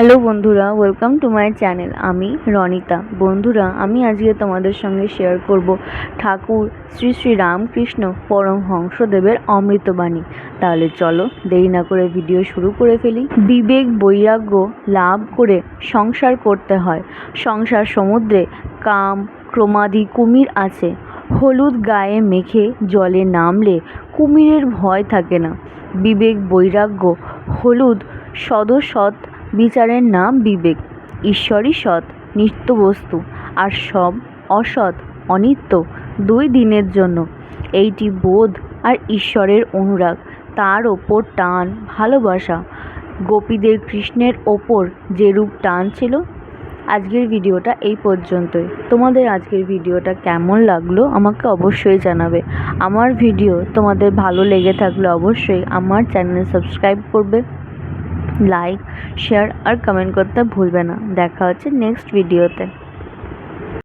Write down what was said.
Hello বন্ধুরা welcome to my channel আমি রনিতা। বন্ধুরা, আমি আজকে তোমাদের সঙ্গে শেয়ার করব ঠাকুর শ্রী শ্রী রামকৃষ্ণ পরমহংসদেবের অমৃতবাণী। তাহলে চলো দেরি না করে ভিডিও শুরু করে ফেলি। বিবেক বৈরাগ্য লাভ করে সংসার করতে হয়। সংসার সমুদ্রে কাম, ক্রমাদি কুমির আছে। হলুদ গায়ে মেখে জলে নামলে কুমিরের ভয় থাকে না। বিবেক বৈরাগ্য হলুদ সদসৎ বিচারের নাম বিবেক। ঈশ্বরই সৎ, নিত্য বস্তু, আর সব অসৎ, অনিত্য দুই দিনের জন্য। এইটি বোধ আর ঈশ্বরের অনুরাগ, তার ওপর টান ভালোবাসা। গোপীদের কৃষ্ণের ওপর যেরূপ টান ছিল। আজকের ভিডিওটা এই পর্যন্তই। তোমাদের আজকের ভিডিওটা কেমন লাগল আমাকে অবশ্যই জানাবে। আমার ভিডিও তোমাদের ভালো লেগে থাকলে অবশ্যই আমার চ্যানেল সাবস্ক্রাইব করবে। লাইক শেয়ার আর কমেন্ট করতে ভুলবে না। দেখা হচ্ছে নেক্সট ভিডিওতে